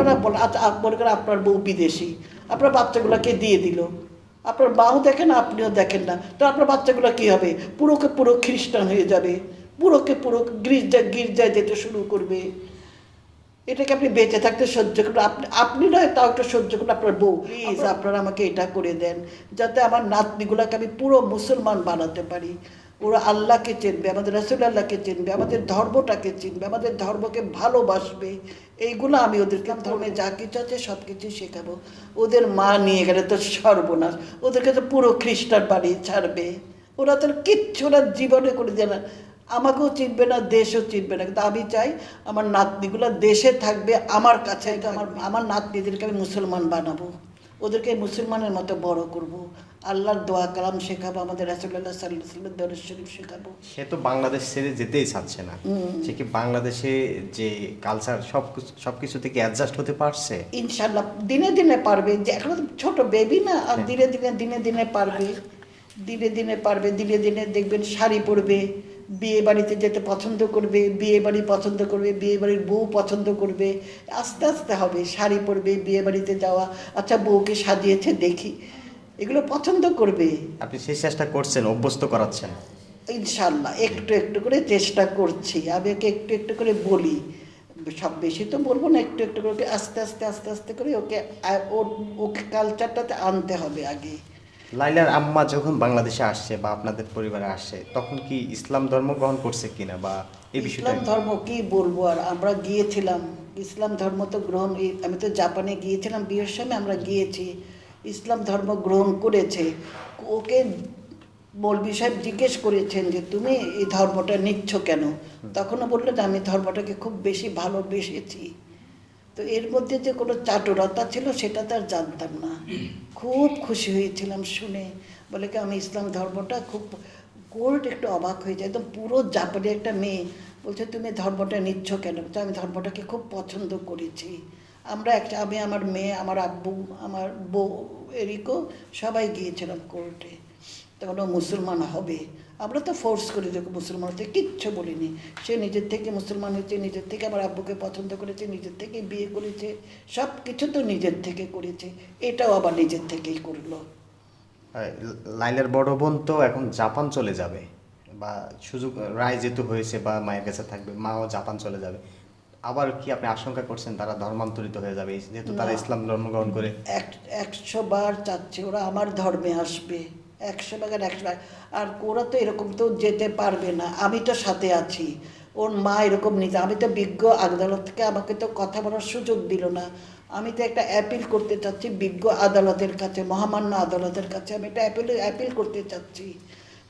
আপনারা বল আচ্ছা মনে করেন আপনার বউ বিদেশি আপনার বাচ্চাগুলোকে দিয়ে দিল। আপনার মাও দেখেন আপনিও দেখেন না। তো আপনার বাচ্চাগুলো কী হবে? পুরোকে পুরো খ্রিস্টান হয়ে যাবে। পুরোকে পুরো গির্জা গির্জায় যেতে শুরু করবে। এটাকে আপনি বেঁচে থাকতে সহ্য করুন। আপনি আপনি নয় তাও একটু সহ্য করুন। আপনার বউ প্লিজ আপনারা আমাকে এটা করে দেন। যাতে আমার নাতনিগুলোকে আমি পুরো মুসলমান বানাতে পারি। ওরা আল্লাহকে চিনবে, আমাদের রাসুল আল্লাহকে চিনবে, আমাদের ধর্মটাকে চিনবে, আমাদের ধর্মকে ভালোবাসবে। এইগুলো আমি ওদেরকে ধর্মে যা কিছু আছে সব কিছু শেখাবো। ওদের মা নিয়ে গেলে তো সর্বনাশ। ওদেরকে তো পুরো খ্রিস্টান বানিয়ে ছাড়বে। ওরা তো কিচ্ছু না, জীবনে করে দেয় না আমাকেও চিনবে না, দেশও চিনবে না। কিন্তু আমি চাই আমার নাতনিগুলো দেশে থাকবে, আমার কাছে আমার আমার নাতনিদেরকে আমি মুসলমান বানাবো। ওদেরকে মুসলমানের মতো বড় করব। আল্লাহর দোয়া কালাম শেখাবো আমাদের রাসুল্লাহ সাল্লাহ সাল্লাম দরজ শরীফ শেখাবো। সে তো বাংলাদেশ ছেড়ে যেতেই চাচ্ছে না। সে কি বাংলাদেশে যে কালচার সব সব কিছু থেকে অ্যাডজাস্ট হতে পারছে? ইনশাল্লাহ দিনে দিনে পারবে। যে এখন ছোট বেবি না আর ধীরে ধীরে দিনে দিনে পারবে। দিনে দিনে পারবে দিনে দিনে দেখবেন শাড়ি পরবে। বিয়ে বাড়িতে যেতে পছন্দ করবে বিয়ে বাড়ি পছন্দ করবে বিয়ে বাড়ির বউ পছন্দ করবে আস্তে আস্তে হবে শাড়ি পরবে বিয়ে বাড়িতে যাওয়া আচ্ছা বউকে সাজিয়েছে দেখি। এগুলো পছন্দ করবে। আপনি সেই চেষ্টা করছেন অভ্যস্ত করাচ্ছেন। ইনশাল্লাহ একটু একটু করে চেষ্টা করছি আমি ওকে একটু একটু করে বলি। সব বেশি তো বলব না একটু একটু করে ওকে আস্তে আস্তে আস্তে আস্তে করে ওকে ওর ওকে কালচারটাতে আনতে হবে আগে। লাইলার আম্মা যখন বাংলাদেশে আসছে বা আপনাদের পরিবারে আসছে, তখন কি ইসলাম ধর্ম গ্রহণ করছে কিনা বা এই বিষয়টা ইসলাম ধর্ম কি বলব? আর আমরা গিয়েছিলাম। ইসলাম ধর্ম তো গ্রহণ, আমি তো জাপানে গিয়েছিলাম, বিয়ের সময় আমরা গিয়েছি। ইসলাম ধর্ম গ্রহণ করেছে। ওকে মৌলবি সাহেব জিজ্ঞেস করেছেন যে, তুমি এই ধর্মটা নিচ্ছ কেন? তখনও বলল যে, আমি ধর্মটাকে খুব বেশি ভালোবেসেছি। তো এর মধ্যে যে কোনো চাটুরতা ছিল সেটা তো আর জানতাম না। খুব খুশি হয়েছিলাম শুনে। বলে কি আমি ইসলাম ধর্মটা খুব কোর্ট একটু অবাক হয়ে যায়। একদম পুরো জাপানি একটা মেয়ে বলছে তুমি ধর্মটা নিচ্ছ কেন? বলছে, আমি ধর্মটাকে খুব পছন্দ করেছি। আমরা একটা আমি আমার মেয়ে আমার আব্বু আমার বউ এরিকো সবাই গিয়েছিলাম কোর্টে তখন মুসলমান হবে। আমরা তো ফোর্স করি যে মুসলমান হতে কিচ্ছু বলিনি। সে নিজের থেকে মুসলমান হয়েছে নিজের থেকে আমার আব্বুকে পছন্দ করেছে নিজের থেকে বিয়ে করেছে সব কিছু তো নিজের থেকে করেছে। এটাও আবার নিজের থেকেই করল। লাইলার বড় বোন তো এখন জাপান চলে যাবে বা সুযোগ রায় যেহেতু হয়েছে বা মায়ের কাছে থাকবে মাও জাপান চলে যাবে। আবার কি আপনি আশঙ্কা করছেন তারা ধর্মান্তরিত হয়ে যাবে? যেহেতু তারা ইসলাম ধর্ম গ্রহণ করে। এক একশো বার চাচ্ছে ওরা আমার ধর্মে আসবে। একশো বাগান একশো বার আর ওরা তো এরকম তো যেতে পারবে না। আমি তো সাথে আছি। ওর মা এরকম নিতে। আমি তো বিজ্ঞ আদালত থেকে আমাকে তো কথা বলার সুযোগ দিল না। আমি তো একটা অ্যাপিল করতে চাচ্ছি বিজ্ঞ আদালতের কাছে, মহামান্য আদালতের কাছে। আমি একটা অ্যাপিল অ্যাপিল করতে চাচ্ছি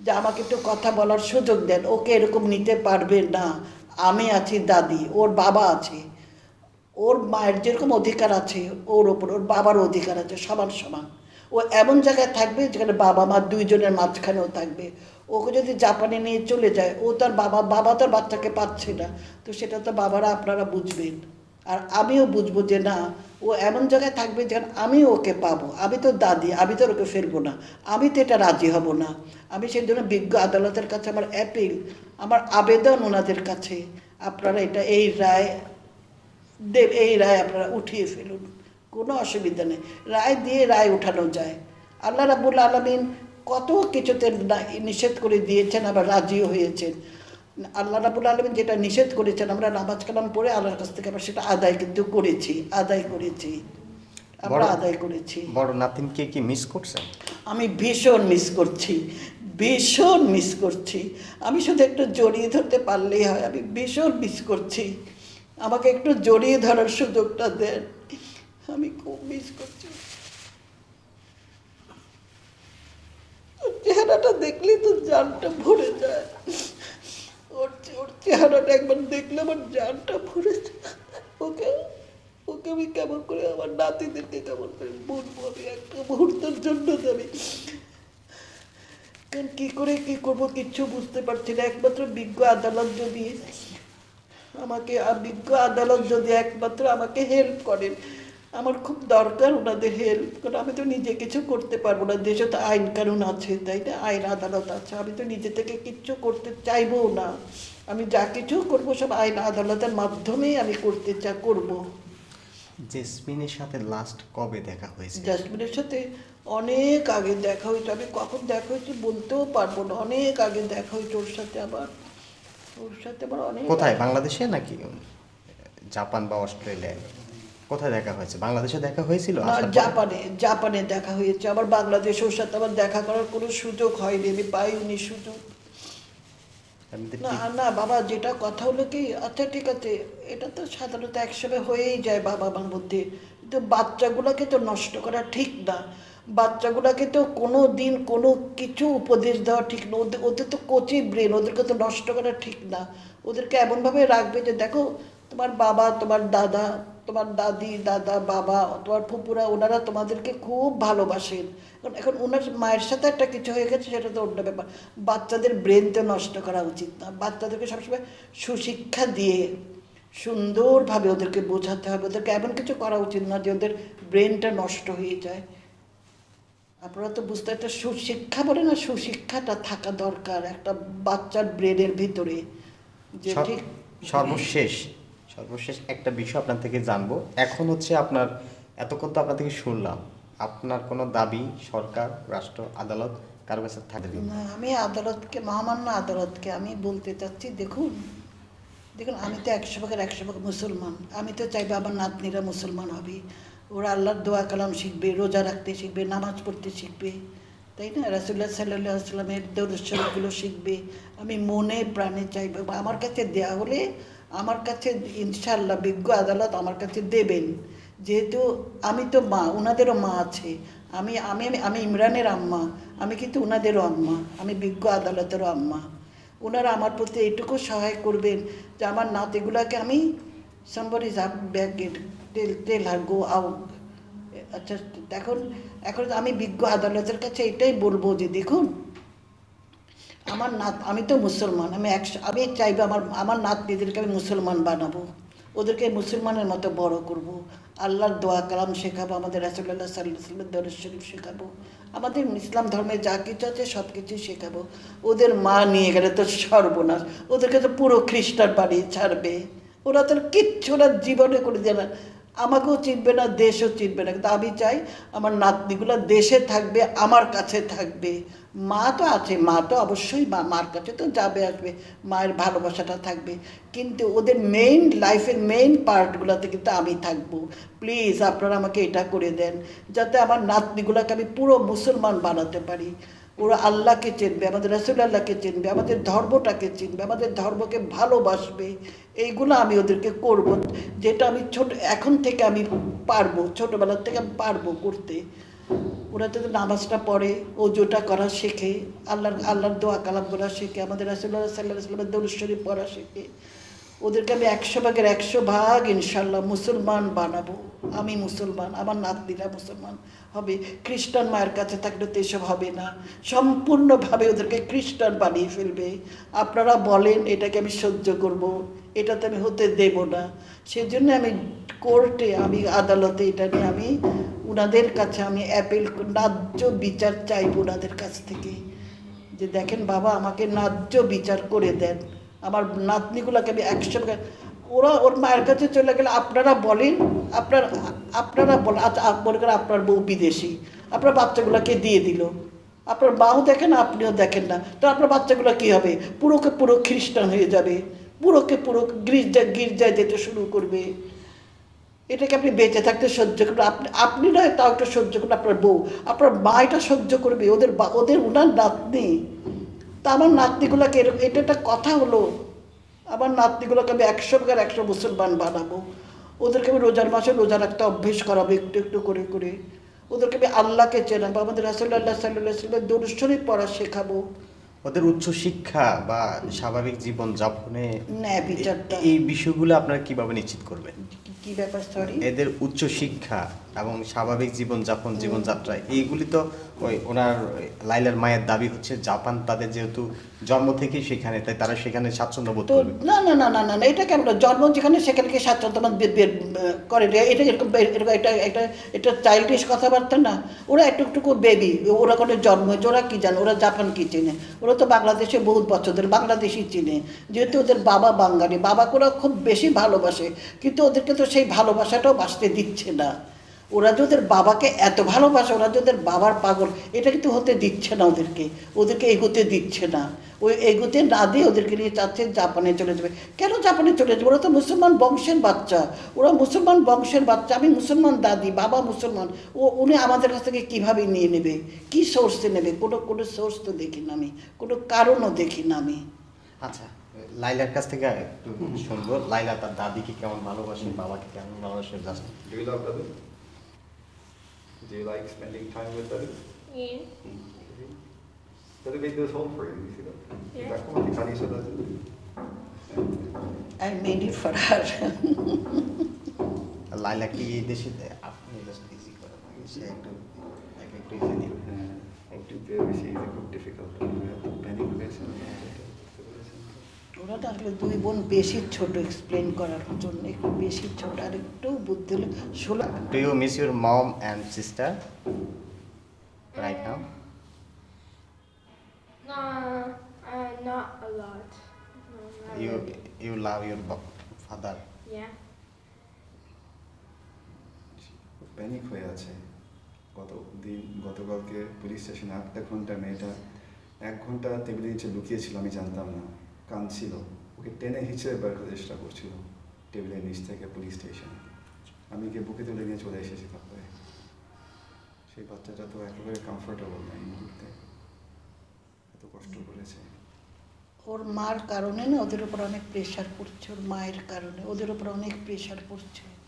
যে আমাকে একটু কথা বলার সুযোগ দেন। ওকে এরকম নিতে পারবে না। আমি আছি দাদি। ওর বাবা আছে। ওর মায়ের যেরকম অধিকার আছে, ওর ওপর, ওর বাবার অধিকার আছে, সমান সমান। ও এমন জায়গায় থাকবে যেখানে বাবা মা দুইজনের মাঝখানেও থাকবে। ওকে যদি জাপানে নিয়ে চলে যায়, ও তার বাবা বাবা তার বাচ্চাকে পাচ্ছে না। তো সেটা তো বাবারা, আপনারা বুঝবেন। আর আমিও বুঝব যে না, ও এমন জায়গায় থাকবে যেখানে আমি ওকে পাবো। আমি তো দাদি, আমি তো ওকে ফেলব না। আমি তো এটা রাজি হব না। আমি সেই জন্য বিজ্ঞ আদালতের কাছে আমার অ্যাপিল আমার আবেদন ওনাদের কাছে। আপনারা এটা এই রায় দেব, এই রায় আপনারা উঠিয়ে ফেলুন। কোনো অসুবিধা নেই। রায় দিয়ে রায় উঠানো যায়। আল্লাহ রাবুল আলমিন কত কিছুতে নিষেধ করে দিয়েছেন আবার রাজিও হয়েছেন। আল্লাহ রাবুল আলমিন যেটা নিষেধ করেছেন আমরা নামাজ কালাম পড়ে আল্লাহর কাছ থেকে আবার সেটা আদায় কিন্তু করেছি আদায় করেছি। আমরা আদায় করেছি। বড় নাতিনকে কি মিস করছেন? আমি ভীষণ মিস করছি ভীষণ মিস করছি। আমি শুধু একটু জড়িয়ে ধরতে পারলেই হয় আমি ভীষণ মিস করছি। আমাকে একটু জড়িয়ে ধরার সুযোগটা দেন। আমি খুব মিস করছি। ওর চেহারাটা দেখলেই তো জানটা ভরে যায়। ওর ওর চেহারাটা একবার দেখলে আমার জানটা ভরে যায়। ওকে ওকে আমি কেমন করে আমার নাতিদেরকে কেমন করে বলব আমি একটা মুহূর্তের জন্য আমি কারণ কী করে কী করব কিচ্ছু বুঝতে পারছি না। একমাত্র বিজ্ঞ আদালত যদি আমাকে বিজ্ঞ আদালত যদি একমাত্র আমাকে হেল্প করেন আমার খুব দরকার ওনাদের হেল্প কারণ আমি তো নিজে কিছু করতে পারব না। দেশে তো আইন কানুন আছে তাই না? আইন আদালত আছে। আমি তো নিজে থেকে কিচ্ছু করতে চাইবও না। আমি যা কিছু করব সব আইন আদালতের মাধ্যমেই আমি করতে চা করব। জেসমিনের সাথে লাস্ট কবে দেখা হয়েছে? জাসমিনের সাথে অনেক আগে দেখা হয়েছে। আমি কখন দেখা হয়েছে বলতেও পারব না। অনেক আগে দেখা হয়েছে ওর সাথে আবার। ওর সাথে আবার অনেক কোথায়? বাংলাদেশে নাকি? জাপান বা অস্ট্রেলিয়ায়? কোথায় দেখা হয়েছে? বাংলাদেশে দেখা হয়েছিল? জাপানে জাপানে দেখা হয়েছে। আবার বাংলাদেশ ওর সাথে আমার দেখা করার কোনো সুযোগ হয়নি আমি পাইনি সুযোগ। না না বাবা যেটা কথা হলো কি আচ্ছা ঠিক আছে এটা তো সাধারণত একসময় হয়েই যায় বাবা মার মধ্যে। কিন্তু বাচ্চাগুলোকে তো নষ্ট করা ঠিক না। বাচ্চাগুলোকে তো কোনো দিন কোনো কিছু উপদেশ দেওয়া ঠিক না। ওদের ওদের তো কচি ব্রেন ওদেরকে তো নষ্ট করা ঠিক না। ওদেরকে এমনভাবে রাখবে যে দেখো তোমার বাবা তোমার দাদা তোমার দাদি দাদা বাবা তোমার ফুপুরা ওনারা তোমাদেরকে খুব ভালোবাসেন। কারণ এখন ওনার মায়ের সাথে একটা কিছু হয়ে গেছে সেটা তো অন্য ব্যাপার। বাচ্চাদের ব্রেন তো নষ্ট করা উচিত না। বাচ্চাদেরকে সবসময় সুশিক্ষা দিয়ে সুন্দরভাবে ওদেরকে বোঝাতে হবে। ওদেরকে এমন কিছু করা উচিত না যে ওদের ব্রেনটা নষ্ট হয়ে যায়। আপনারা তো বুঝতে একটা সুশিক্ষা বলে না সুশিক্ষাটা থাকা দরকার একটা বাচ্চার ব্রেনের ভিতরে। যে ঠিক সর্বশেষ। সর্বশেষ একটা বিষয় আপনার থেকে জানব। এখন হচ্ছে আপনার, এতক্ষণ তো আপনার থেকে শুনলাম, আপনার কোনো দাবি সরকার, রাষ্ট্র, আদালত কারও কাছে থাকবে না, আমি আদালতকে, মহামান্য আদালতকে আমি বলতে চাচ্ছি, দেখুন দেখুন, আমি তো একশো ভাগের একশো ভাগ মুসলমান। আমি তো চাইব আমার নাতনিরা মুসলমান হবে। ওরা আল্লাহর দোয়া, কালাম শিখবে, রোজা রাখতে শিখবে, নামাজ পড়তে শিখবে, তাই না? রাসুল্লাহ সাল্লাহ আসলামের দৌরস্বরগুলো শিখবে। আমি মনে প্রাণে চাইব, আমার কাছে দেয়া হলে আমার কাছে ইনশাল্লাহ বিজ্ঞ আদালত আমার কাছে দেবেন। যেহেতু আমি তো মা ওনাদেরও মা আছে। আমি আমি, আমি- ইমরানের আম্মা, আমি কিন্তু ওনাদেরও আম্মা, আমি বিজ্ঞ আদালতেরও আম্মা। ওনারা আমার প্রতি এইটুকু সহায় করবেন যে আমার নাতিগুলাকে আমি sambar back get tell tell go out আচ্ছা এখন এখন আমি বিজ্ঞ আদালতের কাছে এটাই বলব যে দেখুন আমার নাত, আমি তো মুসলমান, আমি একশো, আমি চাইব আমার আমার নাতনিদেরকে আমি মুসলমান বানাবো। ওদেরকে মুসলমানের মতো বড় করব। আল্লাহর দোয়া, কালাম শেখাবো, আমাদের রাসুল্লাহ সাল্লাহ সাল্লাম দরজ শরীফ শেখাবো। আমাদের ইসলাম ধর্মে যা কিছু আছে সব কিছুই শেখাবো। ওদের মা নিয়ে গেলে তো সর্বনাশ। ওদেরকে তো পুরো খ্রিস্টান বানিয়ে ছাড়বে। ওরা তো কিচ্ছু ওরা জীবনে করে দেয় না আমাকেও চিনবে না, দেশও চিনবে না। কিন্তু আমি চাই আমার নাতনিগুলো দেশে থাকবে, আমার কাছে থাকবে। মা তো আছে, মা তো অবশ্যই মা, মার কাছে তো যাবে, আসবে। মায়ের ভালোবাসাটা থাকবে। কিন্তু ওদের মেইন লাইফের মেইন পার্টগুলোতে কিন্তু আমি থাকব। প্লিজ আপনারা আমাকে এটা করে দেন, যাতে আমার নাতনিগুলোকে আমি পুরো মুসলমান বানাতে পারি। ওরা আল্লাহকে চিনবে, আমাদের রসুল আল্লাহকে চিনবে, আমাদের ধর্মটাকে চিনবে, আমাদের ধর্মকে ভালোবাসবে। এইগুলো আমি ওদেরকে করব, যেটা আমি ছোট, এখন থেকে আমি পারব ছোটোবেলার থেকে আমি পারব করতে। ওরা তো নামাজটা পড়ে, ওজোটা করা শেখে, আল্লাহর আল্লাহর দোয়া কালাম করা শেখে, আমাদের রাসুল্লাহ সাল্লাহ সাল্লামের শরীফ পড়া শেখে। ওদেরকে আমি একশো ভাগের একশো ভাগ ইনশাল্লাহ মুসলমান বানাবো। আমি মুসলমান, আমার নাতনিরা মুসলমান হবে। খ্রিস্টান মায়ের কাছে থাকলে তো এসব হবে না। সম্পূর্ণভাবে ওদেরকে খ্রিস্টান বানিয়ে ফেলবে। আপনারা বলেন, এটাকে আমি সহ্য করব, এটাতে আমি হতে দেব না। সেজন্য আমি কোর্টে, আমি আদালতে এটা নিয়ে আমি ওনাদের কাছে আমি অ্যাপিল, ন্যায্য বিচার চাইব ওনাদের কাছ থেকে। যে দেখেন বাবা, আমাকে ন্যায্য বিচার করে দেন। আমার নাতনিগুলোকে আমি একশো ওরা ওর মায়ের কাছে চলে গেলে আপনারা বলেন, আপনার আপনারা বলেন আচ্ছা মনে করেন আপনার বউ বিদেশি, আপনার বাচ্চাগুলোকে দিয়ে দিল। আপনার মাও দেখেন, আপনিও দেখেন না। তো আপনার বাচ্চাগুলো কী হবে? পুরোকে পুরো খ্রিস্টান হয়ে যাবে। পুরোকে পুরো গির্জা গির্জায় যেতে শুরু করবে। এটাকে আপনি বেঁচে থাকতে সহ্য করবেন আপনি আপনি নয় তাও একটা সহ্য করবেন আপনার বউ। আপনার মা এটা সহ্য করবে। ওদের ওদের ওনার নাতনি। তা আমার নাতনিগুলোকে এরকম এটা একটা কথা হলো। আমার নাতনিগুলোকে আমি একশো ভাগের একশো মুসলমান বানাবো। ওদেরকে আমি রোজার মাসে রোজা রাখতে অভ্যেস করাবো একটু একটু করে করে। ওদেরকে আমি আল্লাহকে চেনাবো আমাদের রাসুল্লাহ সাল্লাহ সাল্লামের পড়া শেখাবো। ওদের উচ্চ শিক্ষা বা স্বাভাবিক জীবন যাপনে ন্যায় বিচারটা। এই বিষয়গুলো আপনারা কীভাবে নিশ্চিত করবেন? কি- কি ব্যাপার সরি এদের উচ্চ শিক্ষা এবং স্বাভাবিক জীবন যাপন জীবনযাত্রা। এইগুলি তো ওই ওনার লাইলার মায়ের দাবি হচ্ছে জাপান তাদের যেহেতু জন্ম থেকেই সেখানে তাই তারা সেখানে স্বাচ্ছন্দ্য বোধ করবে। না না না না না না এটা কেমন? জন্ম যেখানে সেখানে কি স্বাচ্ছন্দ্য করে। এটা এরকম এরকম এটা এটা এটা চাইল্ডিশ কথাবার্তা না। ওরা একটু একটু বেবি ওরা কোনো জন্ম হয়েছে ওরা কী জানে? ওরা জাপান কী চেনে? ওরা ওরা তো বাংলাদেশে বহুত বছর ধরে বাংলাদেশি চিনে। যেহেতু ওদের বাবা বাঙালি বাবাকে ওরা খুব বেশি ভালোবাসে কিন্তু ওদেরকে তো সেই ভালোবাসাটাও বাঁচতে দিচ্ছে না। ওরা যে ওদের বাবাকে এত ভালোবাসে ওরা যে ওদের বাবার পাগল এটা কিন্তু হতে দিচ্ছে না ওদেরকে। ওদেরকে এগোতে দিচ্ছে না। ওই এগোতে না দিয়ে ওদেরকে নিয়ে চাচ্ছে জাপানে চলে যাবে। কেন জাপানে চলে যাবে? ওরা তো মুসলমান বংশের বাচ্চা। ওরা মুসলমান বংশের বাচ্চা। আমি মুসলমান দাদি বাবা মুসলমান। ও উনি আমাদের কাছ থেকে কীভাবে নিয়ে নেবে? কী সোর্সে নেবে? কোনো কোনো সোর্স তো দেখি না আমি। কোনো কারণও দেখি না আমি। আচ্ছা লাইলার কাছ থেকে একটু শুনব। লাইলা তার দাদিকে কেমন ভালোবাসে বাবাকে কেমন ভালোবাসে just Do you love Dadu? Do you like spending time with Dadu? Yeah. Dadu made this home for you, you see that? Yeah. Back home, you can't use it, Dadu. I made it for her Laila কি এই দেশে আপনি just easy করে সে একটু এক একটু easy দিন একটু বেশি খুব ডিফিকাল্ট প্যানিক হয়েছে ওরা তো আসলে দুই বোন বেশি ছোট এক্সপ্লেন করার জন্য একটু বেশি ছোট আর একটু বুদ্ধি হলে ষোলো do you miss your mom and sister right now No, uh, not a lot. No, not you really. You love your father Yeah. Panic হয়ে আছে গত দিন গতকালকে পুলিশ স্টেশনে আটটা ঘণ্টা মেয়েটা এক ঘণ্টা টেবিলের নিচে লুকিয়েছিল আমি জানতাম না কাঁদছিল। ওকে টেনে হিচড়ে বের করার চেষ্টা করছিল টেবিলের নিচ থেকে পুলিশ স্টেশনে। আমি গিয়ে বুকে তুলে নিয়ে চলে এসেছি তারপরে। সেই বাচ্চাটা তো একেবারে কমফোর্টেবল না এই মুহূর্তে। এত কষ্ট করেছে। ওর মার কারণে না ওদের উপর অনেক প্রেশার পড়ছে, ওর মায়ের কারণে। ওদের উপর অনেক প্রেশার পড়ছে।